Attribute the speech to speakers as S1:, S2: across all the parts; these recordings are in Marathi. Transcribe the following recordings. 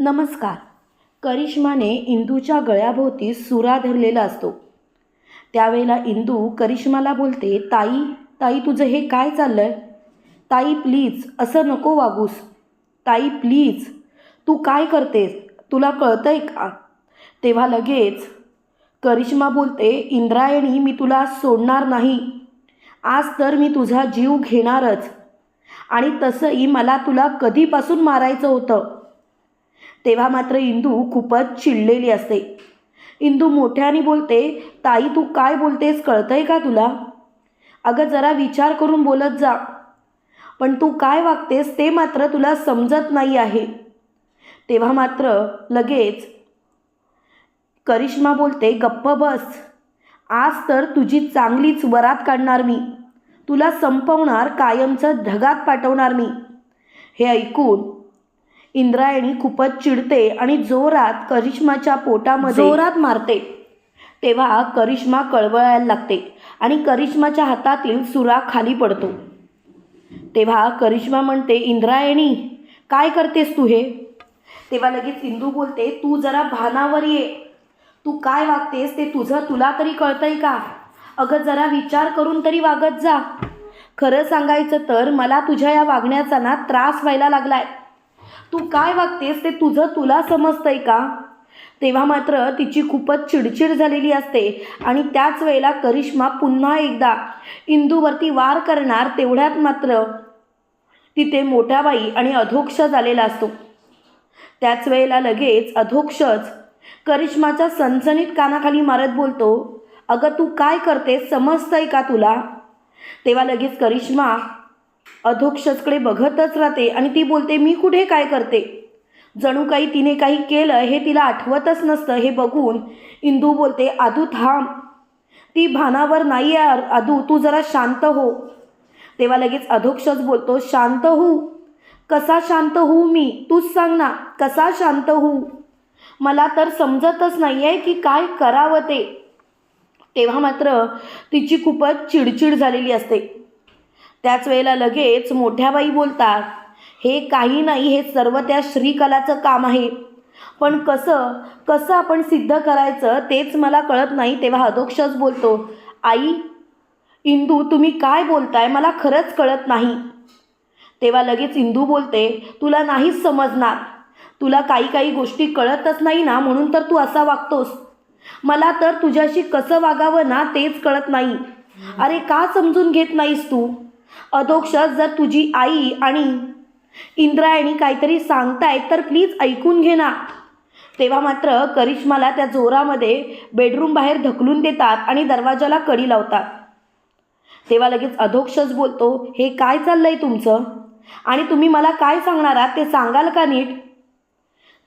S1: नमस्कार. करिश्माने इंदूच्या गळ्याभोवती सुरा धरलेला असतो. त्यावेळेला इंदू करिश्माला बोलते ताई ताई तुझं हे काय चाललं आहे ताई प्लीज असं नको वागूस. ताई प्लीज तू काय करतेस? तुला कळतंय का? तेव्हा लगेच करिश्मा बोलते इंद्रायणी मी तुला सोडणार नाही. आज तर मी तुझा जीव घेणारच. आणि तसंही मला तुला कधीपासून मारायचं होतं? तेव्हा मात्र इंदू खूपच चिडलेली असते. इंदू मोठ्याने बोलते ताई तू काय बोलतेस? कळतंय का तुला? अगं जरा विचार करून बोलत जा. पण तू काय वागतेस ते मात्र तुला समजत नाही आहे. तेव्हा मात्र लगेच करिश्मा बोलते गप्प बस. आज तर तुझी चांगलीच वरात काढणार मी. तुला संपवणार कायमचं ढगात पाठवणार मी. हे ऐकून इंद्रायणी खूपच चिडते आणि जोरात करिश्माच्या पोटामध्ये जोरात मारते. तेव्हा करिश्मा कळवळायला लागते आणि करिश्माच्या हातातील सुरा खाली पडतो. तेव्हा करिश्मा म्हणते इंद्रायणी काय करतेस तू हे? तेव्हा लगेच इंदू बोलते तू जरा भानावर ये. तू काय वागतेस ते तुझं तुला तरी कळतंय का? अगं जरा विचार करून तरी वागत जा. खरं सांगायचं तर मला तुझ्या या वागण्याचा ना त्रास व्हायला लागलाय. तू काय वागतेस ते तुझं तुला समजतंय का? तेव्हा मात्र तिची खूपच चिडचिड झालेली असते आणि त्याच वेळेला करिश्मा पुन्हा एकदा इंदूवरती वार करणार तेवढ्यात मात्र तिथे मोठ्या बाई आणि अधोक्ष झालेला असतो. त्याच वेळेला लगेच अधोक्षच करिश्माच्या सनसनीत कानाखाली मारत बोलतो अगं तू काय करतेस? समजतंय का तुला? तेव्हा लगेच करिश्मा अधोक्षसकडे बघतच राहते आणि ती बोलते मी कुठे काय करते? जणू काही तिने काही केलं हे तिला आठवतच नसतं. हे बघून इंदू बोलते आदू थांब. ती भानावर नाही यार. आदू तू जरा शांत हो. तेव्हा लगेच अधोक्षच बोलतो शांत होऊ कसा शांत होऊ मी? तूच सांग ना कसा शांत होऊ मला तर समजतच नाही आहे की काय करावं ते. तेव्हा मात्र तिची खूपच चिडचिड झालेली असते. त्याच वेळेला लगेच मोठ्या बाई बोलतात हे काही नाही हे सर्व त्या श्रीकलाचं काम आहे. पण कसं कसं आपण सिद्ध करायचं तेच मला कळत नाही तेव्हा अधोक्षच बोलतो. आई इंदू तुम्ही काय बोलताय मला खरंच कळत नाही. तेव्हा लगेच इंदू बोलते तुला नाहीच समजणार. तुला काही काही गोष्टी कळतच नाही ना म्हणून तर तू असा वागतोस. मला तर तुझ्याशी कसं वागावं ना तेच कळत नाही. अरे का समजून घेत नाहीस तू? अधोक्ष जर तुझी आई आणि इंद्रायणी काहीतरी सांगतायत तर प्लीज ऐकून घे ना. तेव्हा मात्र करिश्माला त्या जोरामध्ये बेडरूम बाहेर ढकलून देतात आणि दरवाजाला कडी लावतात. तेव्हा लगेच अधोक्षच बोलतो हे काय चाललंय तुमचं? आणि तुम्ही मला काय सांगणार आहात? ते सांगाल का नीट?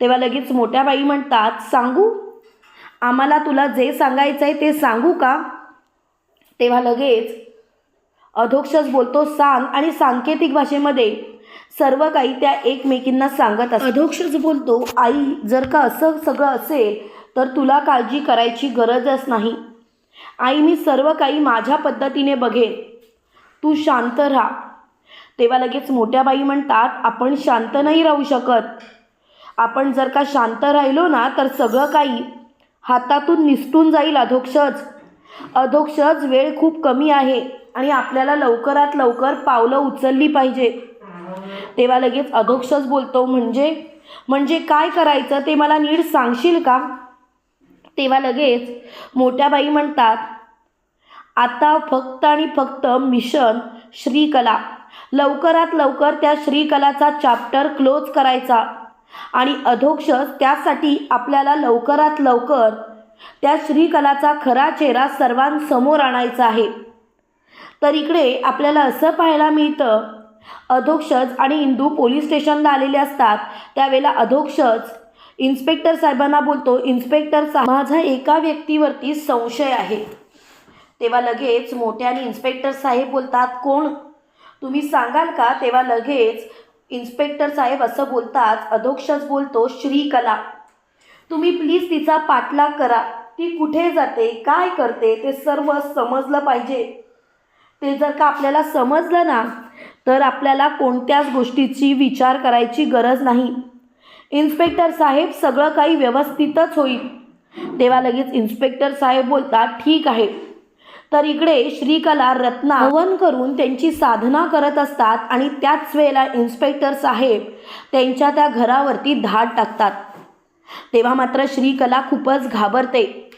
S1: तेव्हा लगेच मोठ्या बाई म्हणतात सांगू? आम्हाला तुला जे सांगायचं आहे ते सांगू का? तेव्हा लगेच अधोक्षच बोलतो सांग आणि सांकेतिक भाषेमध्ये सर्व काही त्या एकमेकींना सांगत असतात अधोक्षस बोलतो आई जर का असं सगळं असेल तर तुला काळजी करायची गरजच नाही. आई मी सर्व काही माझ्या पद्धतीने बघेन. तू शांत राहा. तेव्हा लगेच मोठ्या बाई म्हणतात आपण शांत नाही राहू शकत. आपण जर का शांत राहिलो ना तर सगळं काही हातातून निसटून जाईल अधोक्षच. अधोक्षच वेळ खूप कमी आहे. आणि आपल्याला लवकरात लवकर पावलं उचलली पाहिजे. तेव्हा लगेच अधोक्षच बोलतो म्हणजे? म्हणजे काय करायचं? ते मला नीट सांगशील का? तेव्हा लगेच मोठ्या बाई म्हणतात आता फक्त आणि फक्त मिशन श्रीकला. लवकरात लवकर त्या श्रीकलाचा चॅप्टर क्लोज करायचा. आणि अधोक्षच त्यासाठी आपल्याला लवकरात लवकर त्या श्रीकलाचा खरा चेहरा सर्वांसमोर आणायचा आहे. तर इकडे आपल्याला असं पाहायला मिळतं अधोक्षज आणि इंदू पोलीस स्टेशनला आलेले असतात. त्यावेळेला अधोक्षज इन्स्पेक्टर साहेबांना बोलतो इन्स्पेक्टर साहेब माझा एका व्यक्तीवरती संशय आहे. तेव्हा लगेच मोठ्याने इन्स्पेक्टर साहेब बोलतात कोण? तुम्ही सांगाल का? तेव्हा लगेच इन्स्पेक्टर साहेब असं बोलतात अधोक्षज बोलतो श्रीकला तुम्ही प्लीज तिचा पाठलाग करा. ती कुठे जाते काय करते ते सर्व समजलं पाहिजे. ते जर का आपल्याला समजलं ना तर आपल्याला कोणत्याच गोष्टीची विचार करायची गरज नाही. इन्स्पेक्टर साहेब सगळं काही व्यवस्थितच होईल. तेव्हा लगेच इन्स्पेक्टर साहेब बोलतात ठीक आहे. तर इकडे श्रीकला रत्ना हवन करून त्यांची साधना करत असतात आणि त्याच वेळेला इन्स्पेक्टर साहेब त्यांच्या त्या घरावरती धाड टाकतात. तेव्हा मात्र श्रीकला खूपच घाबरते.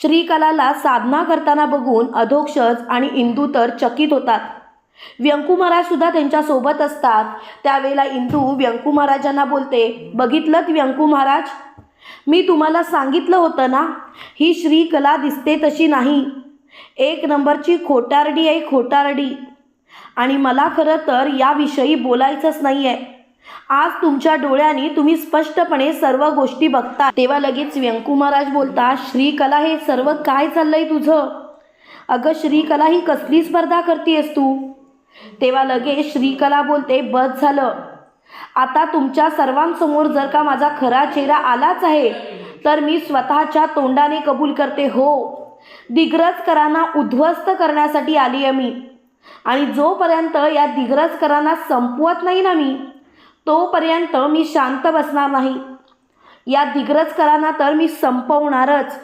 S1: श्रीकलाला साधना करताना बघून अधोक्षज आणि इंदू तर चकित होतात. व्यंकू महाराज सुद्धा असतात. त्यावेळेला इंदू व्यंकू महाराजांना बोलते बघितलं व्यंकू महाराज? मी तुम्हाला सांगितलं होतं ना ही श्रीकला दिसते तशी नाही. एक नंबरची खोटारडी आहे खोटारडी. आणि मला खरं तर याविषयी बोलायचंच नाही आहे आज तुमच्या डोळ्यांनी तुम्ही स्पष्टपणे सर्व गोष्टी बघता. तेव्हा लगेच व्यंकू महाराज बोलता श्रीकला हे सर्व काय चाललंय तुझं? अगं श्रीकला ही कसली स्पर्धा करतेस तू? तेव्हा लगेच श्रीकला बोलते बस झालं. आता तुमच्या सर्वांसमोर जर का माझा खरा चेहरा आलाच आहे तर मी स्वतःच्या तोंडाने कबूल करते हो. दिग्रजकरांना उद्ध्वस्त करण्यासाठी आली आहे मी. आणि जोपर्यंत या दिग्रजकरांना संपवत नाही ना मी तोपर्यंत मी शांत बसणार नाही. या दिग्रजकरांना तर मी संपवणारच.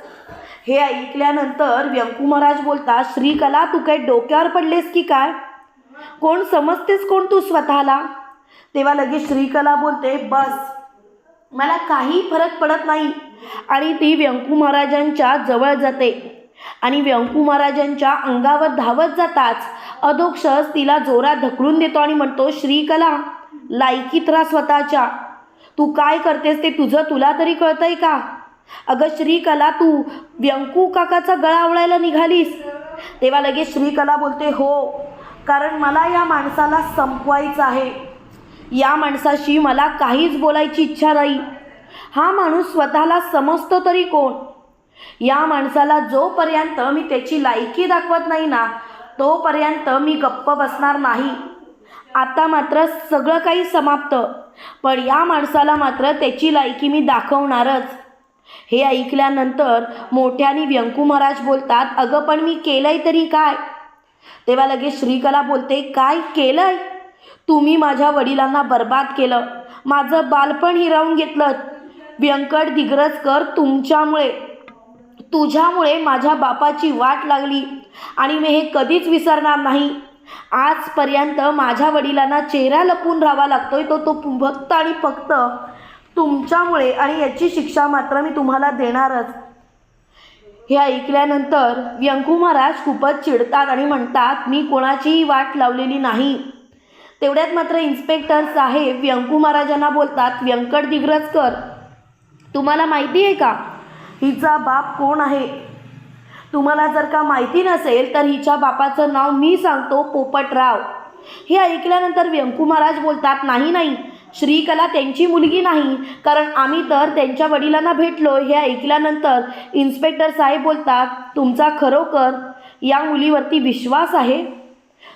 S1: हे ऐकल्यानंतर व्यंकू महाराज बोलता श्रीकला तू काही डोक्यावर पडलेस की काय? कोण समजतेस कोण तू स्वतःला? तेव्हा लगेच श्रीकला बोलते बस. मला काही फरक पडत नाही. आणि ती व्यंकू महाराजांच्या जवळ जाते. आणि व्यंकू महाराजांच्या अंगावर धावत जाताच अधोक्षस तिला जोरात ढकलून देतो आणि म्हणतो श्रीकला लायकी त्रास स्वतःच्या. तू काय करतेस ते तुझं तुला तरी कळतंय का? अगं श्रीकला तू व्यंकू काकाचा गळा आवळायला निघालीस. तेव्हा लगेच श्रीकला बोलते हो कारण मला या माणसाला संपवायचं आहे. या माणसाशी मला काहीच बोलायची इच्छा नाही. हा माणूस स्वतःला समजतो तरी कोण? या माणसाला जोपर्यंत मी त्याची लायकी दाखवत नाही ना तोपर्यंत मी गप्प बसणार नाही. आता मात्र सगळं काही समाप्त. पण या माणसाला मात्र त्याची लायकी मी दाखवणारच. हे ऐकल्यानंतर मोठ्याने व्यंकू महाराज बोलतात अगं पण मी केलंय तरी काय? तेव्हा लगेच श्रीकला बोलते काय केलंय? तुम्ही माझ्या वडिलांना बर्बाद केलं. माझं बालपण हिरावून घेतलं. व्यंकट दिग्रजकर तुमच्यामुळे. तुझ्यामुळे माझ्या बापाची वाट लागली आणि मी हे कधीच विसरणार नाही. आजपर्यंत माझ्या वडिलांना चेहरा लपून राहावा लागतोय तो तो फक्त आणि फक्त तुमच्यामुळे आणि याची शिक्षा मात्र मी तुम्हाला देणारच. हे ऐकल्यानंतर व्यंकू महाराज खूपच चिडतात आणि म्हणतात मी कोणाचीही वाट लावलेली नाही. तेवढ्यात मात्र इन्स्पेक्टर साहेब व्यंकू महाराजांना बोलतात व्यंकट दिग्रजकर तुम्हाला माहिती आहे का? हिचा बाप कोण आहे? तुम्हाला जर का माहिती नसेल तर हिच्या बापाचं नाव मी सांगतो पोपटराव. हे ऐकल्यानंतर व्यंकू महाराज बोलतात नाही नाही. श्रीकला त्यांची मुलगी नाही. कारण आम्ही तर त्यांच्या वडिलांना भेटलो. हे ऐकल्यानंतर इन्स्पेक्टर साहेब बोलतात तुमचा खरोखर या मुलीवरती विश्वास आहे?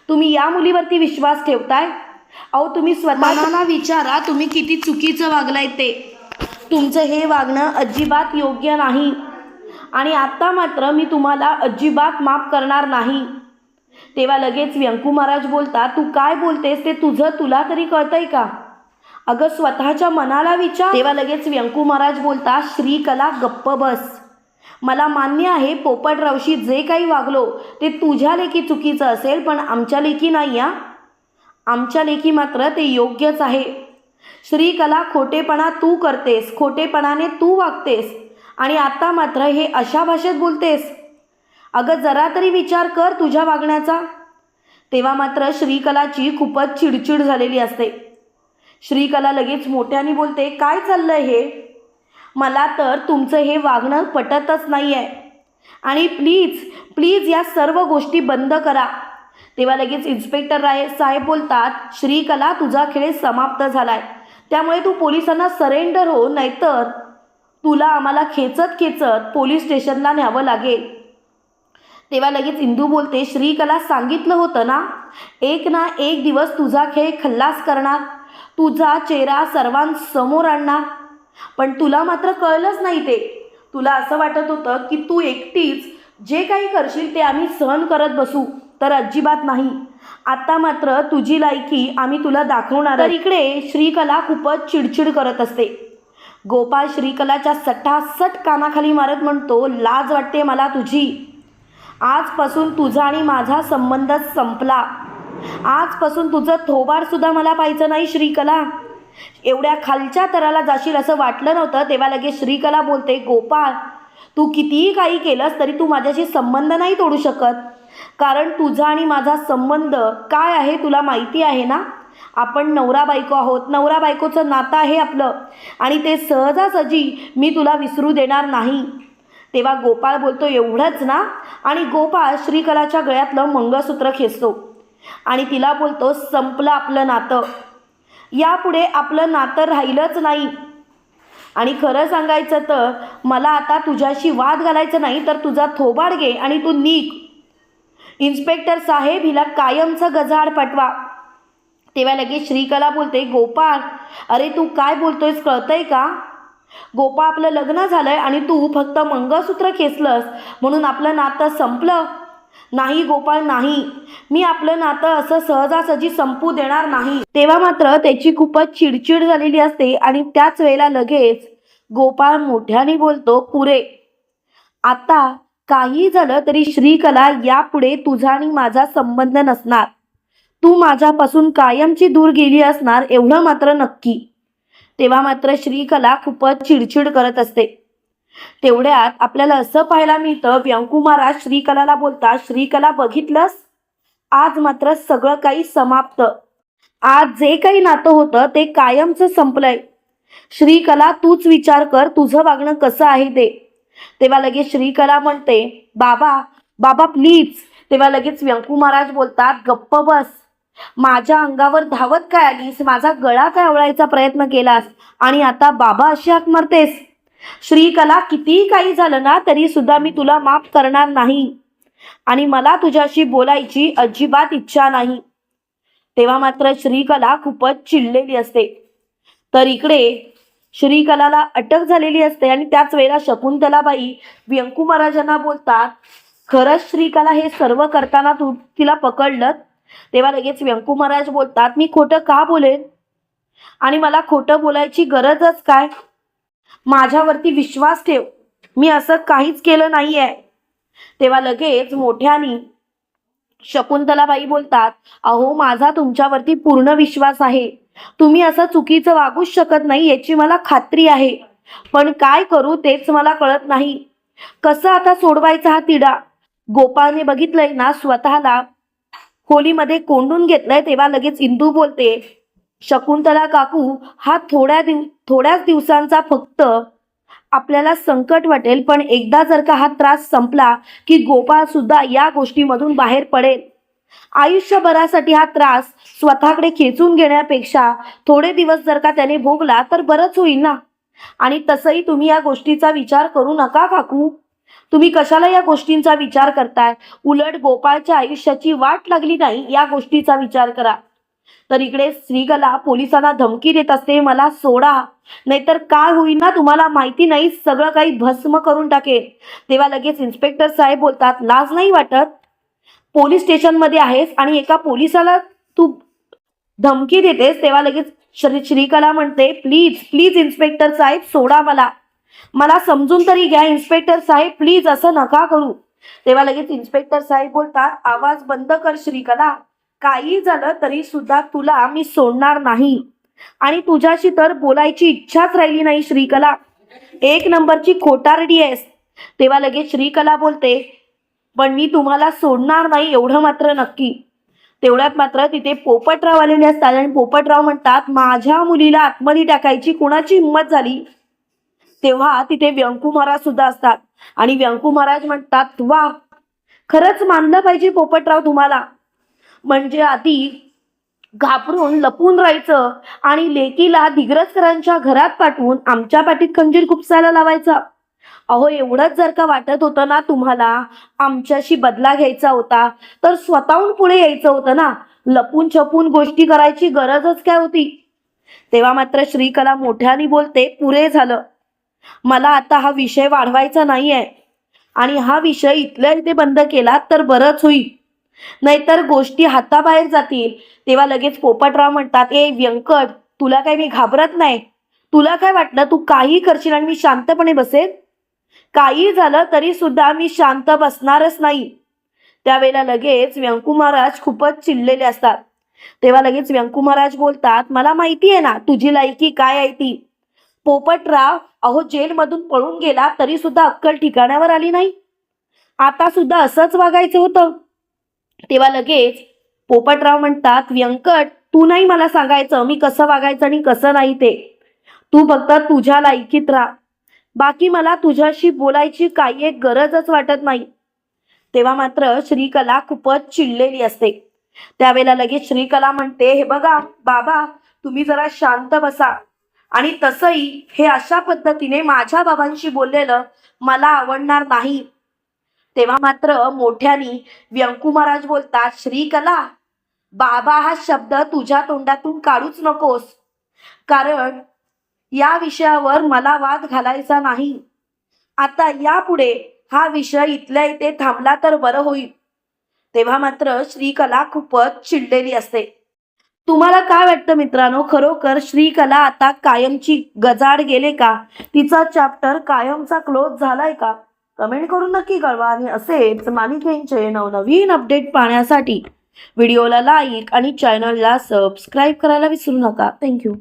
S1: तुम्ही या मुलीवरती विश्वास ठेवताय? अहो तुम्ही स्वतःना विचारा तुम्ही किती चुकीचं वागलाय ते. तुमचं हे वागणं अजिबात योग्य नाही. आणि आत्ता मात्र मी तुम्हाला अजिबात माफ करणार नाही. तेव्हा लगेच व्यंकू महाराज बोलता तू काय बोलतेस? ते तुझं तुला तरी कळतंय का? अगं स्वतःच्या मनाला विचार. तेव्हा लगेच व्यंकू महाराज बोलता श्रीकला गप्प बस. मला मान्य आहे पोपटरावशी जे काही वागलो ते तुझ्या लेखी चुकीचं असेल पण आमच्या लेखी नाही या आमच्या लेखी मात्र ते योग्यच आहे. श्रीकला खोटेपणा तू करतेस. खोटेपणाने तू वागतेस. आणि आता मात्र हे अशा भाषेत बोलतेस? अगं जरा तरी विचार कर तुझ्या वागण्याचा. तेव्हा मात्र श्रीकलाची खूपच चिडचिड झालेली असते. श्रीकला लगेच मोठ्याने बोलते काय चाललं हे? मला तर तुमचं हे वागणं पटतच नाही आहे आणि प्लीज प्लीज या सर्व गोष्टी बंद करा. तेव्हा लगेच इन्स्पेक्टर राय साहेब बोलतात श्रीकला तुझा खेळ समाप्त झाला आहे त्यामुळे तू पोलिसांना सरेंडर हो नाहीतर तुला आम्हाला खेचत खेचत पोलीस स्टेशनला न्यावं लागेल. तेव्हा लगेच इंदू बोलते श्रीकला सांगितलं होतं ना? एक ना एक दिवस तुझा खेळ खल्लास करणार. तुझा चेहरा सर्वांसमोर आणणार. पण तुला मात्र कळलंच नाही ते. तुला असं वाटत होतं की तू एकटीच. जे काही करशील ते आम्ही सहन करत बसू. तर अजिबात नाही. आता मात्र तुझी लायकी आम्ही तुला दाखवणार तर इकडे श्रीकला खूपच चिडचिड करत असते. गोपाळ श्रीकलाच्या सटासट कानाखाली मारत म्हणतो लाज वाटते मला तुझी. आजपासून तुझा आणि माझा संबंध संपला. आजपासून तुझं थोबाडसुद्धा मला पाहिजे नाही श्रीकला. एवढ्या खालच्या तराला जाशील असं वाटलं नव्हतं तेव्हा लगेच श्रीकला बोलते गोपाळ तू कितीही काही केलंस तरी तू माझ्याशी संबंध नाही तोडू शकत. कारण तुझा आणि माझा संबंध काय आहे तुला माहिती आहे ना? आपण नवरा बायको आहोत. नवरा बायकोचं नातं आहे आपलं. आणि ते सहजासहजी मी तुला विसरू देणार नाही. तेव्हा गोपाळ बोलतो एवढंच ना? आणि गोपाळ श्रीकलाच्या गळ्यातलं मंगळसूत्र खेचतो. आणि तिला बोलतो संपलं आपलं नातं. यापुढे आपलं नातं राहिलंच नाही. आणि खरं सांगायचं तर मला आता तुझ्याशी वाद घालायचं नाही तर तुझा थोबाड घे आणि तू निघ. इन्स्पेक्टर साहेब हिला कायमचं गजाड पटवा तेव्हा लगेच श्रीकला बोलते गोपाळ अरे तू काय बोलतोयस कळतंय का? गोपाळ आपलं लग्न झालंय आणि तू फक्त मंगळसूत्र खेचलंस. म्हणून आपलं नातं संपलं. नाही गोपाळ नाही. मी आपलं नातं असं सहजासहजी संपू देणार नाही. तेव्हा मात्र त्याची खूपच चिडचिड झालेली असते आणि त्याच वेळेला लगेच गोपाळ मोठ्याने बोलतो पुरे आता काही झालं तरी श्रीकला यापुढे तुझा आणि माझा संबंध नसणार. तू माझ्यापासून कायमची दूर गेली असणार एवढं मात्र नक्की. तेव्हा मात्र श्रीकला खूपच चिडचिड करत असते. तेवढ्यात आपल्याला असं पाहायला मिळतं व्यंकू महाराज श्रीकलाला बोलतात श्रीकला बघितलंस? आज मात्र सगळं काही समाप्त. आज जे काही नातं होतं ते कायमचं संपलंय. श्रीकला तूच विचार कर तुझं वागणं कसं आहे ते. तेव्हा लगेच श्रीकला म्हणते बाबा बाबा प्लीज तेव्हा लगेच व्यंकू महाराज बोलतात गप्प बस. माझ्या अंगावर धावत काय आलीस? माझा गळा काय आवळायचा प्रयत्न केलास? आणि आता बाबा अशी हाक मारतेस श्रीकला कितीही काही झालं ना तरी सुद्धा मी तुला माफ करणार नाही. आणि मला तुझ्याशी बोलायची अजिबात इच्छा नाही. तेव्हा मात्र श्रीकला खूपच चिडलेली असते. तर इकडे श्रीकलाला अटक झालेली असते आणि त्याच वेळेला शकुंतलाबाई व्यंकू महाराजांना बोलतात खरंच श्रीकला हे सर्व करताना तू तिला पकडलं तेव्हा लगेच व्यंकू महाराज बोलतात मी खोटं का बोलेन? आणि मला खोटं बोलायची गरजच काय? माझ्यावरती विश्वास ठेव. मी असं काहीच केलं नाही आहे तेव्हा लगेच मोठ्यानी शकुंतलाबाई बोलतात अहो माझा तुमच्यावरती पूर्ण विश्वास आहे. तुम्ही असं चुकीचं वागूच शकत नाही याची मला खात्री आहे. पण काय करू तेच मला कळत नाही. कसं आता सोडवायचा हा तिडा गोपाळने बघितलंय ना स्वतःला होलीमध्ये कोंडून घेतलंय तेव्हा लगेच इंदू बोलते शकुंतला काकू हा थोड्या दिव थोड्याच दिवसांचा फक्त. आपल्याला संकट वाटेल पण एकदा जर का हा त्रास संपला की गोपाळ सुद्धा या गोष्टीमधून बाहेर पडेल. आयुष्यभरासाठी हा त्रास स्वतःकडे खेचून घेण्यापेक्षा थोडे दिवस जर का त्याने भोगला तर बरंच होईल ना आणि तसंही तुम्ही या गोष्टीचा विचार करू नका काकू. तुम्ही कशाला या गोष्टींचा विचार करताय? उलट गोपाळच्या आयुष्याची वाट लागली नाही या गोष्टीचा विचार करा. तर इकडे श्रीकला पोलिसांना धमकी देत असते मला सोडा. नाहीतर काय होईल ना तुम्हाला माहिती नाही सगळं काही भस्म करून टाकेल तेव्हा लगेच इन्स्पेक्टर साहेब बोलतात लाज नाही वाटत? पोलीस स्टेशनमध्ये आहेस आणि एका पोलिसाला तू धमकी देतेस? तेव्हा लगेच श्री श्रीकला म्हणते प्लीज प्लीज इन्स्पेक्टर साहेब सोडा मला. मला समजून तरी घ्या इन्स्पेक्टर साहेब. प्लीज असं नका करू. तेव्हा लगेच इन्स्पेक्टर साहेब बोलतात आवाज बंद कर श्रीकला. काही झालं तरी सुद्धा तुला मी सोडणार नाही. आणि तुझ्याशी तर बोलायची इच्छाच राहिली नाही श्रीकला. एक नंबरची खोटारडी आहेस. तेव्हा लगेच श्रीकला बोलते पण मी तुम्हाला सोडणार नाही एवढं मात्र नक्की. तेवढ्यात मात्र तिथे पोपटराव आलेले असतात. आणि पोपटराव म्हणतात माझ्या मुलीला आतमध्ये टाकायची कुणाची हिंमत झाली? तेव्हा तिथे व्यंकू महाराज सुद्धा असतात. आणि व्यंकू महाराज म्हणतात वा खरंच मानलं पाहिजे पोपटराव तुम्हाला. म्हणजे आधी घाबरून लपून राहायचं आणि लेकीला दिग्रजकरांच्या घरात पाठवून आमच्या पाठीत खंजीर खुपसायला लावायचा. अहो एवढंच जर का वाटत होतं ना तुम्हाला आमच्याशी बदला घ्यायचा होता तर स्वतःहून पुढे यायचं होतं ना. लपून छपून गोष्टी करायची गरजच काय होती? तेव्हा मात्र श्रीकला मोठ्याने बोलते पुरे झालं. मला आता हा विषय वाढवायचा नाहीये. आणि हा विषय इथल्या इथे बंद केला तर बरंच होईल. नाहीतर गोष्टी हाताबाहेर जातील. तेव्हा लगेच पोपटराव म्हणतात ए व्यंकट तुला काही मी घाबरत नाही? तुला काय वाटलं तू काही करशील आणि मी शांतपणे बसेल काही झालं तरी सुद्धा मी शांत बसणारच नाही. त्यावेळेला लगेच व्यंकू महाराज खूपच चिडलेले असतात. तेव्हा लगेच व्यंकू महाराज बोलतात मला माहिती आहे ना तुझी लायकी काय आहे ती? पोपटराव अहो जेलमधून पळून गेला तरी सुद्धा अक्कल ठिकाणावर आली नाही. आता सुद्धा असंच वागायचं होतं. तेव्हा लगेच पोपटराव म्हणतात व्यंकट तू नाही मला सांगायचं मी कसं वागायचं आणि कसं नाही ते. तू फक्त तुझ्या लायकीत राहा. बाकी मला तुझ्याशी बोलायची काही एक गरजच वाटत नाही. तेव्हा मात्र श्रीकला खूपच चिडलेली असते. त्यावेळेला लगेच श्रीकला म्हणते हे बघा बाबा तुम्ही जरा शांत बसा. आणि तसंही हे अशा पद्धतीने माझ्या बाबांशी बोललेलं मला आवडणार नाही. तेव्हा मात्र मोठ्यानी व्यंकू महाराज बोलतात श्रीकला बाबा हा शब्द तुझ्या तोंडातून काढूच नकोस. कारण या विषयावर मला वाद घालायचा नाही. आता यापुढे हा विषय इथल्या इथे थांबला तर बरं होईल. तेव्हा मात्र श्रीकला खूपच चिडलेली असते. तुम्हाला काय वाटतं मित्रांनो? खरोखर श्रीकला आता कायमची गजाड गेले का? तिचा चॅप्टर कायमचा क्लोज झालाय का? कमेंट करून नक्की कळवा आणि असेच मालिकेंचे नवनवीन अपडेट पाहण्यासाठी. व्हिडिओला लाईक आणि चॅनलला सबस्क्राईब करायला विसरू नका. थँक्यू